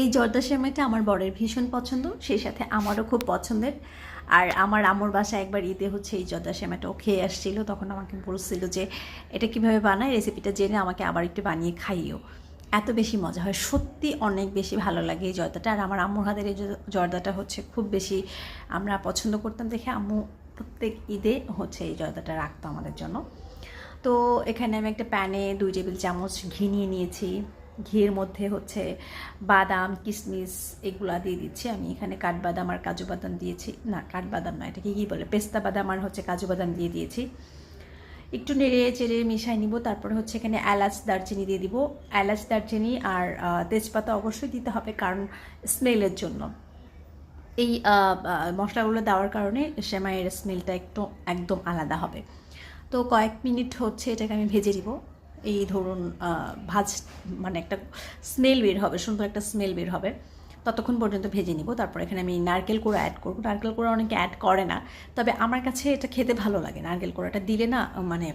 এই জর্দা সেমাইটা আমার বরের ভীষণ পছন্দ, সেই সাথে আমারও খুব পছন্দের। আর আমার আমর বাসায় একবার ঈদে হচ্ছে এই জর্দা সেমাইটাও খেয়ে আসছিল, তখন আমাকে বলছিল যে, এটা কীভাবে বানায়? রেসিপিটা জেনে আমাকে আবার একটু বানিয়ে খাইও। এত বেশি মজা হয়, সত্যি অনেক বেশি ভালো লাগে এই জর্দাটা। আর আমার আম্মুর হাতের এই জর্দাটা হচ্ছে খুব বেশি আমরা পছন্দ করতাম দেখে আম্মু প্রত্যেক ঈদে হচ্ছে এই জর্দাটা রাখতো আমাদের জন্য। তো এখানে আমি একটা প্যানে দুই টেবিল চামচ ঘি নিয়ে নিয়েছি। ঘির মধ্যে হচ্ছে বাদাম কিশমিশ এগুলা দিয়ে দিচ্ছি। আমি এখানে কাঠবাদাম আর কাজু বাদাম দিয়েছি। না, কাঠবাদাম না, এটাকে কী বলে? পেস্তা বাদাম আর হচ্ছে কাজু বাদাম দিয়ে দিয়েছি। একটু নেড়ে চেড়ে মিশাই নিব, তারপরে হচ্ছে এখানে এলাচ, দারচিনি দিয়ে দিব। এলাচ, দারচিনি আর তেজপাতা অবশ্যই দিতে হবে কারণ স্মেলের জন্য। এই মশলাগুলো দেওয়ার কারণে সেমাইয়ের স্মেলটা একটু একদম আলাদা হবে। তো কয়েক মিনিট হচ্ছে এটাকে আমি ভেজে দিব এই ধরুন ভাজ মানে একটা স্মেল বের হবে, সুন্দর একটা স্মেল বের হবে। ততক্ষণ পর্যন্ত ভেজে নিব। তারপর এখানে আমি নারকেল কোড়া অ্যাড করব। নারকেল কোড়া অনেকে অ্যাড করে না। তবে আমার কাছে এটা খেতে ভালো লাগে। নারকেল কোড়াটা দিলে না মানে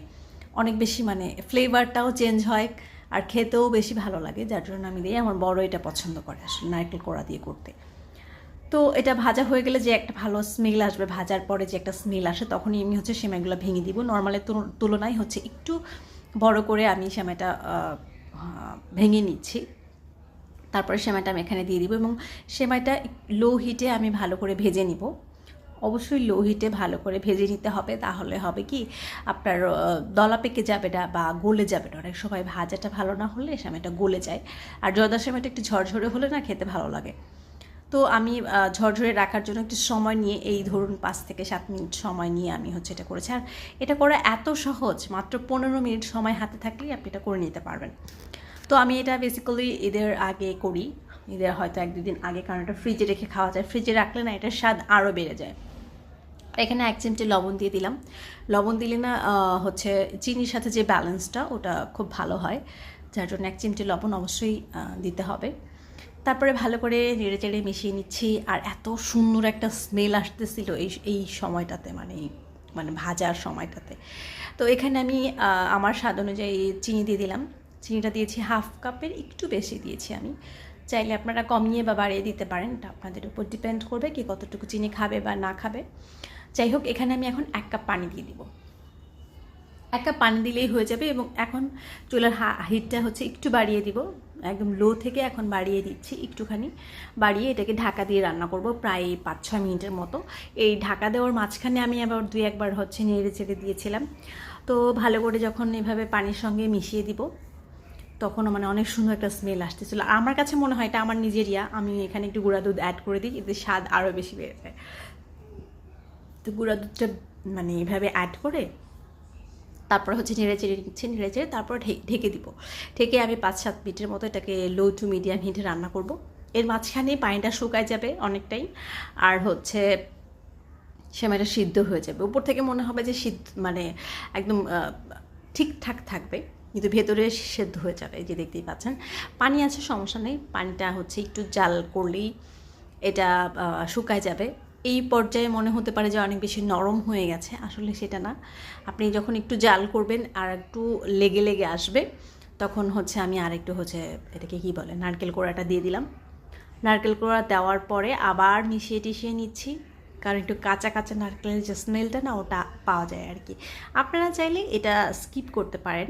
অনেক বেশি মানে ফ্লেভারটাও চেঞ্জ হয় আর খেতেও বেশি ভালো লাগে। যার জন্য আমি দিই আমার বড় এটা পছন্দ করে আসলে নারকেল কোড়া দিয়ে করতে। তো এটা ভাজা হয়ে গেলে যে একটা ভালো স্মেল আসবে, ভাজার পরে যে একটা স্মেল আসে, তখনই আমি হচ্ছে সেমাইগুলো ভেঙে দিব। নর্মালের তুলনায় হচ্ছে একটু বড় করে আমি সেমাইটা ভেঙে নিচ্ছি। তারপরে সেমাইটা আমি এখানে দিয়ে দিব এবং সেমাইটা লো হিটে আমি ভালো করে ভেজে নিব। অবশ্যই লো হিটে ভালো করে ভেজে নিতে হবে, তাহলে হবে কি আপনার দলা পেকে যাবে না বা গলে যাবে না। অনেক সময় ভাজাটা ভালো না হলে সেমাইটা গলে যায়। আর জর্দা সেমাইটা একটু ঝরঝরে হলে না খেতে ভালো লাগে। তো আমি ঝরঝরে রাখার জন্য একটু সময় নিয়ে এই ধরুন পাঁচ থেকে সাত মিনিট সময় নিয়ে আমি হচ্ছে এটা করেছি। আর এটা করা এত সহজ, মাত্র পনেরো মিনিট সময় হাতে থাকলেই আপনি এটা করে নিতে পারবেন। তো আমি এটা বেসিক্যালি ঈদের আগে করি। ঈদের হয়তো এক দুদিন আগে, কারণ এটা ফ্রিজে রেখে খাওয়া যায়। ফ্রিজে রাখলে না এটার স্বাদ আরও বেড়ে যায়। এখানে এক চিমটে লবণ দিয়ে দিলাম। লবণ দিলে না হচ্ছে চিনির সাথে যে ব্যালেন্সটা ওটা খুব ভালো হয়। যার জন্য এক চিমটে লবণ অবশ্যই দিতে হবে। তারপরে ভালো করে নেড়ে চেড়ে মিশিয়ে নিচ্ছি, আর এত সুন্দর একটা স্মেল আসতেছিল এই এই সময়টাতে মানে মানে ভাজার সময়টাতে। তো এখানে আমি আমার স্বাদ অনুযায়ী চিনি দিয়ে দিলাম। চিনিটা দিয়েছি হাফ কাপের, একটু বেশি দিয়েছি আমি। চাইলে আপনারা কমিয়ে বা বাড়িয়ে দিতে পারেন, এটা আপনাদের উপর ডিপেন্ড করবে কি কতটুকু চিনি খাবে বা না খাবে। যাই হোক, এখানে আমি এখন এক কাপ পানি দিয়ে দিব। এক কাপ পানি দিলেই হয়ে যাবে এবং এখন চুলার হিটটা হচ্ছে একটু বাড়িয়ে দিব। একদম লো থেকে এখন বাড়িয়ে দিচ্ছি একটুখানি। বাড়িয়ে এটাকে ঢাকা দিয়ে রান্না করব প্রায় পাঁচ ছয় মিনিটের মতো। এই ঢাকা দেওয়ার মাঝখানে আমি আবার দুই একবার হচ্ছে নেড়ে চেড়ে দিয়েছিলাম। তো ভালো করে যখন এভাবে পানির সঙ্গে মিশিয়ে দিব তখনও মানে অনেক সুন্দর একটা স্মেল আসতেছিল। আমার কাছে মনে হয় এটা আমার নিজেরিয়া আমি এখানে একটু গুঁড়া দুধ অ্যাড করে দিই, এতে স্বাদ আরও বেশি বেড়ে যায়। তো গুঁড়া দুধটা মানে এভাবে অ্যাড করে তারপর হচ্ছে নেড়ে চেড়ে নিচ্ছে নেড়ে চেড়ে তারপর ঢেকে দিব। ঢেকে আমি পাঁচ সাত মিনিটের মতো এটাকে লো টু মিডিয়াম হিটে রান্না করব। এর মাঝখানে পানিটা শুকায় যাবে অনেকটাই, আর হচ্ছে সেমাইটা সিদ্ধ হয়ে যাবে। উপর থেকে মনে হবে যে সিদ্ধ মানে একদম ঠিকঠাক থাকবে, কিন্তু ভেতরে সেদ্ধ হয়ে যাবে যে দেখতেই পাচ্ছেন। পানি আছে সমস্যা নেই, পানিটা হচ্ছে একটু জাল করলেই এটা শুকায় যাবে। এই পর্যায়ে মনে হতে পারে যে অনেক বেশি নরম হয়ে গেছে, আসলে সেটা না। আপনি যখন একটু জাল করবেন আর একটু লেগে লেগে আসবে, তখন হচ্ছে আমি আর একটু হচ্ছে এটাকে কী বলে, নারকেল কোড়াটা দিয়ে দিলাম। নারকেল কোড়া দেওয়ার পরে আবার মিশিয়ে টিশিয়ে নিচ্ছি, কারণ একটু কাঁচা কাঁচা নারকেলের যে স্মেলটা না, ওটা পাওয়া যায় আর কি। আপনারা চাইলে এটা স্কিপ করতে পারেন।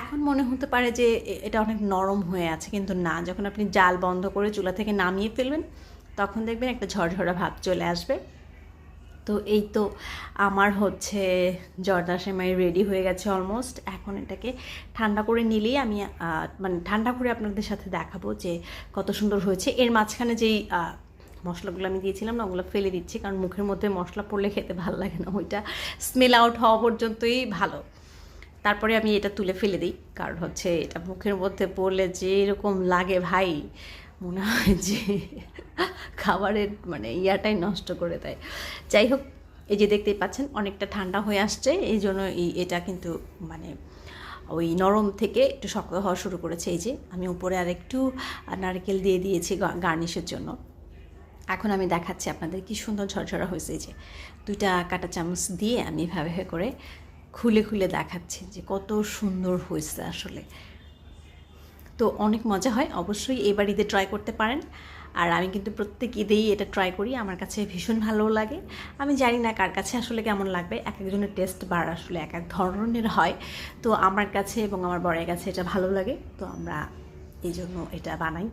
এখন মনে হতে পারে যে এটা অনেক নরম হয়ে আছে, কিন্তু না। যখন আপনি জাল বন্ধ করে চুলা থেকে নামিয়ে ফেলবেন তখন দেখবেন একটা ঝরঝরা ভাব চলে আসবে। তো এই তো আমার হচ্ছে জর্দা সেমাই রেডি হয়ে গেছে অলমোস্ট এখন এটাকে ঠান্ডা করে নিলেই আমি মানে ঠান্ডা করে আপনাদের সাথে দেখাবো যে কত সুন্দর হয়েছে। এর মাঝখানে যেই মশলাগুলো আমি দিয়েছিলাম না, ওগুলো ফেলে দিচ্ছি, কারণ মুখের মধ্যে মশলা পড়লে খেতে ভালো লাগে না, ওইটা স্মেল আউট হওয়া পর্যন্তই ভালো। তারপরে আমি এটা তুলে ফেলে দিই, কারণ হচ্ছে এটা মুখের মধ্যে পড়লে যে এরকম লাগে ভাই মনে হয় যে খাবারের মানে ইয়াটাই নষ্ট করে দেয়। যাই হোক, এই যে দেখতেই পাচ্ছেন, অনেকটা ঠান্ডা হয়ে আসছে, এই জন্য এই এটা কিন্তু মানে ওই নরম থেকে একটু শক্ত হওয়া শুরু করেছে। এই যে আমি উপরে আর একটু নারকেল দিয়ে দিয়েছি গার্নিশের জন্য। এখন আমি দেখাচ্ছি আপনাদের কি সুন্দর ঝরঝরা হয়েছে। এই যে দুইটা কাটা চামচ দিয়ে আমি এভাবে করে খুলে খুলে দেখাচ্ছি যে কত সুন্দর হয়েছে আসলে। তো অনেক মজা হয়, অবশ্যই এবার ঈদে ট্রাই করতে পারেন। আর আমি কিন্তু প্রত্যেক ঈদেই এটা ট্রাই করি, আমার কাছে ভীষণ ভালো লাগে। আমি জানি না কার কাছে আসলে কেমন লাগবে, এক একজনের টেস্ট বার আসলে এক এক ধরনের হয়। তো আমার কাছে এবং আমার বরের কাছে এটা ভালো লাগে, তো আমরা এই জন্য এটা বানাই।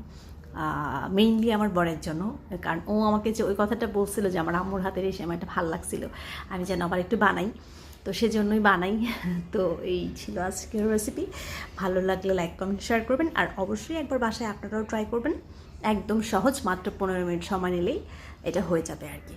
মেইনলি আমার বরের জন্য, কারণ ও আমাকে যে ওই কথাটা বলছিল যে আমার আম্মুর হাতের এই সেমাইটা ভালো লাগছিল, আমি যেন আবার একটু বানাই। তো সেজন্যই বানাই। তো এই ছিল আজকের রেসিপি ভালো লাগলে লাইক কমেন্ট শেয়ার করবেন। আর অবশ্যই একবার বাসায় আপনারাও ট্রাই করবেন। একদম সহজ, মাত্র পনেরো মিনিট সময় নিলেই এটা হয়ে যাবে আর কি।